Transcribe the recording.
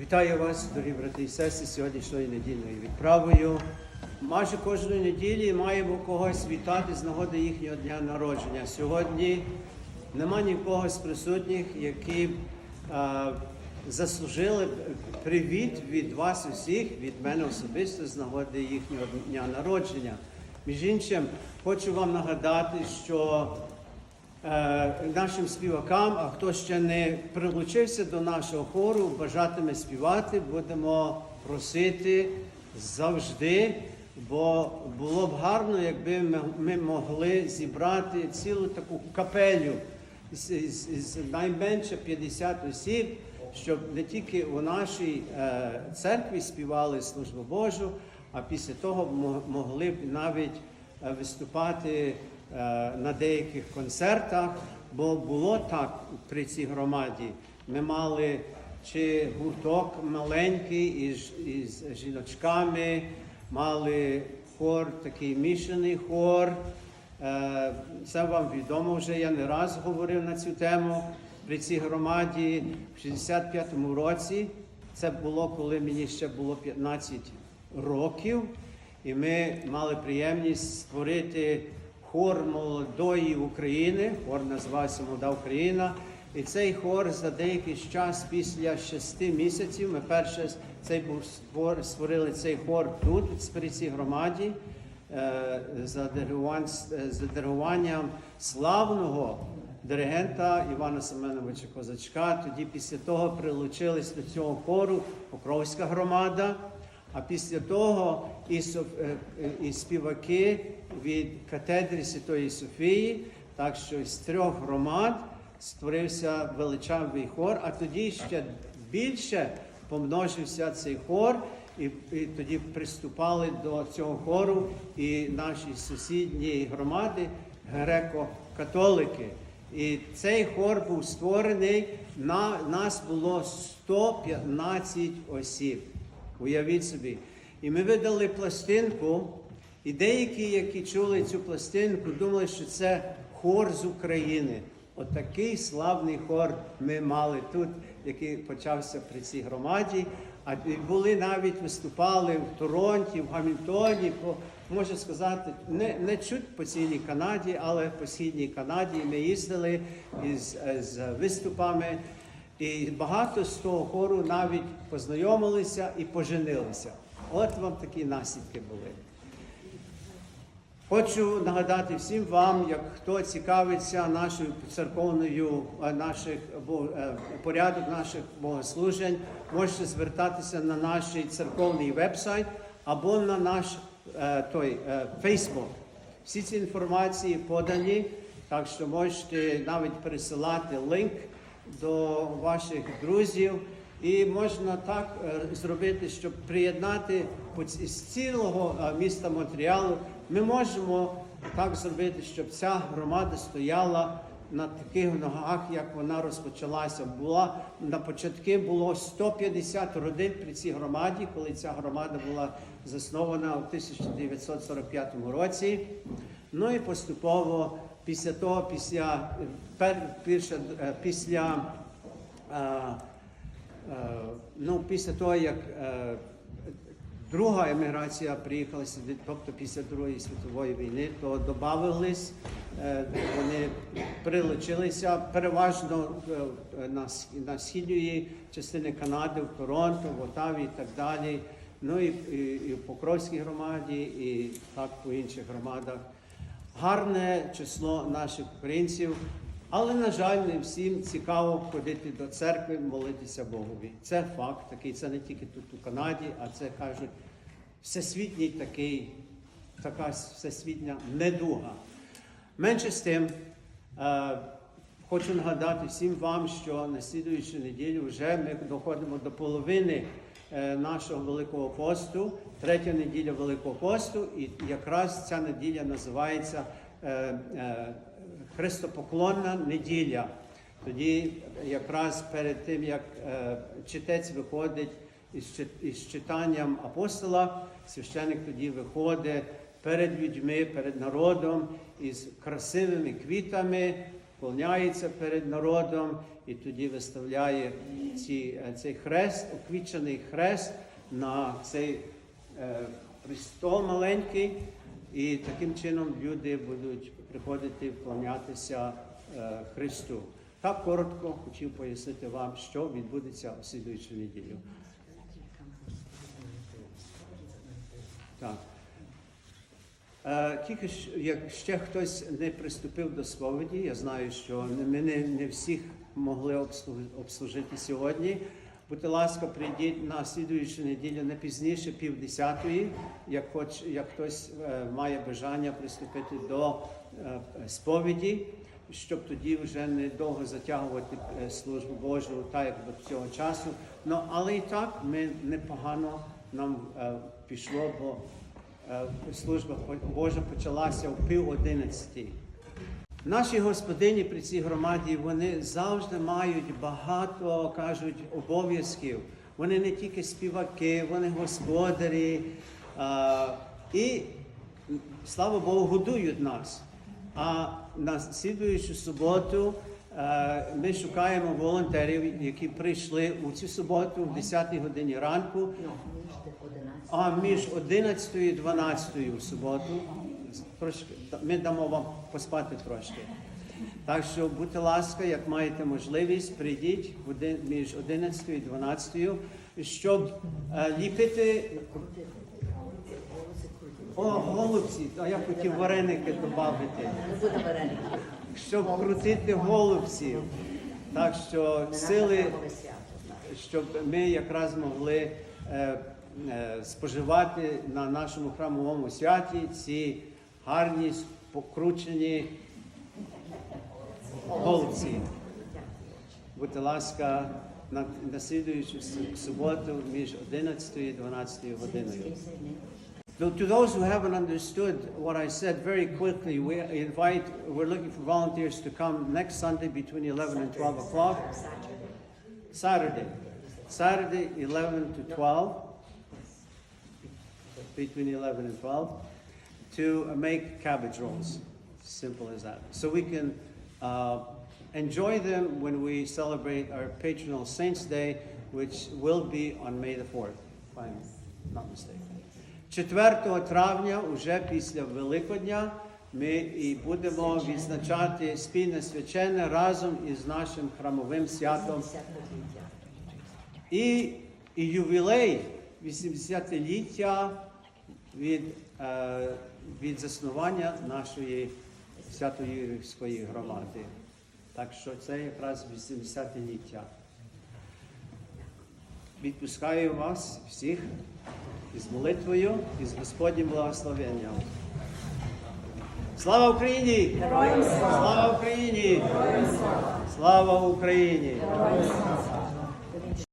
Вітаю вас, дорогі брати і сестри, сьогоднішньою недільною відправою. Майже кожної неділі маємо когось вітати з нагоди їхнього дня народження. Сьогодні нема нікого з присутніх, які а, заслужили б привіт від вас усіх, від мене особисто з нагоди їхнього дня народження. Між іншим, хочу вам нагадати, що е, нашим співакам, а хто ще не прилучився до нашого хору, бажатиме співати, будемо просити завжди, бо було б гарно, якби ми, могли зібрати цілу таку капелю з, найменше 50 осіб, щоб не тільки у нашій е, церкві співали службу Божу, а після того могли б навіть е, виступати е, на деяких концертах, бо було так при цій громаді. Ми мали чи гурток маленький із, із жіночками, мали хор, такий мішаний хор. Е, Це вам відомо вже, я не раз говорив на цю тему. При цій громаді в 65-му році, це було, коли мені ще було 15 років, і ми мали приємність створити хор молодої України. Хор називався Молода Україна. І цей хор за деякий час після шести місяців. Ми перше цей був створ- створили цей хор тут, при цій громаді, е, за диригувань- е, славного диригента Івана Семеновича Козачка. Тоді після того прилучились до цього хору Покровська громада. А після того і, е, е, і співаки від катедри Святої Софії, так що з трьох громад створився величавий хор, а тоді ще більше помножився цей хор, і, і тоді приступали до цього хору і наші сусідні громади греко-католики. І цей хор був створений, на нас було 115 осіб. Уявіть собі. І ми видали пластинку, і деякі, які чули цю пластинку, думали, що це хор з України. Отакий славний хор ми мали тут, який почався при цій громаді. А були навіть виступали в Торонті, в Гамільтоні, по можна сказати, не, не чуть по цілій Канаді, але по східній Канаді. Ми їздили із, з виступами. І багато з того хору навіть познайомилися і поженилися. От вам такі наслідки були. Хочу нагадати всім вам, як хто цікавиться нашою церковною е, наших е, порядок наших богослужень, можете звертатися на наш церковний вебсайт або на наш е, той Фейсбук. Всі ці інформації подані, так що можете навіть пересилати линк до ваших друзів. І можна так е, зробити, щоб приєднати з цілого е, міста Монтріалу. Ми можемо так зробити, щоб ця громада стояла на таких ногах, як вона розпочалася. Була на початки було 150 родин при цій громаді, коли ця громада була заснована у 1945 році. Ну і поступово після того, після пірше, е, після. е, Е, Ну, після того, як друга еміграція приїхала сюди, тобто після Другої світової війни, то додавались, е, вони прилучилися переважно на, східній частині Канади, в Торонто, в Отаві і так далі. Ну і, і, і в Покровській громаді, і так по інших громадах. Гарне число наших українців. Але, на жаль, не всім цікаво ходити до церкви, молитися Богові. Це факт такий, це не тільки тут у Канаді, а це кажуть всесвітній такий, така всесвітня недуга. Менше з тим, е, хочу нагадати всім вам, що на слідуючу неділю вже ми доходимо до половини е, нашого Великого посту, третя неділя Великого посту, і якраз ця неділя називається Христопоклонна неділя. Тоді якраз перед тим, як е, читець виходить із, читанням апостола, священик тоді виходить перед людьми, перед народом із красивими квітами вклоняється перед народом і тоді виставляє ці, е, цей хрест, оквічений хрест на цей е, престол маленький, і таким чином люди будуть приходити вклонятися е, Христу. Так коротко хотів пояснити вам, що відбудеться у слідуючу неділю. Так. Е, Тільки як ще хтось не приступив до сповіді, я знаю, що ми не, всіх могли обслу- обслужити сьогодні. Будьте ласка, прийдіть на слідуючу неділю не пізніше півдесятої, як, хоч, як хтось е, має бажання приступити до е, сповіді, щоб тоді вже не довго затягувати е, службу Божу, так як до цього часу. Ну, але і так ми непогано нам пішло, бо служба Божа почалася в пів одинадцятій. Наші господині при цій громаді вони завжди мають багато кажуть обов'язків. Вони не тільки співаки, вони господарі. А, і слава Богу, годують нас. А на слідуючу суботу е, ми шукаємо волонтерів, які прийшли у цю суботу в 10 годині ранку. А між 11 і 12 у суботу трошки, ми дамо вам поспати трошки. Так що, будьте ласка, як маєте можливість, прийдіть між 11 і 12, щоб е, ліпити. О, голубці, а я хотів вареники додати. Щоб крутити голубців. Так що сили щоб ми якраз могли е, е, споживати на нашому храмовому святі ці гарні покручені голубці. Будьте ласка, на, на слідуючу с- суботу між 11 і 12 годиною. So to those who haven't understood what I said very quickly, we invite, we're looking for volunteers to come next Sunday between 11 and 12 o'clock. Saturday. Saturday, 11 to 12, between 11 and 12, to make cabbage rolls. Simple as that. So we can uh, enjoy them when we celebrate our patronal Saints' Day, which will be on May the 4th, if I'm not mistaken. 4 травня, уже після Великодня, ми і будемо відзначати спільне свячене разом із нашим храмовим святом і, і ювілей 80-ліття від, е, від заснування нашої свято-Юрівської громади. Так що це якраз 80-ліття. Відпускаю вас всіх із молитвою і з Господнім благословенням. Слава Україні! Слава Україні! Слава Україні!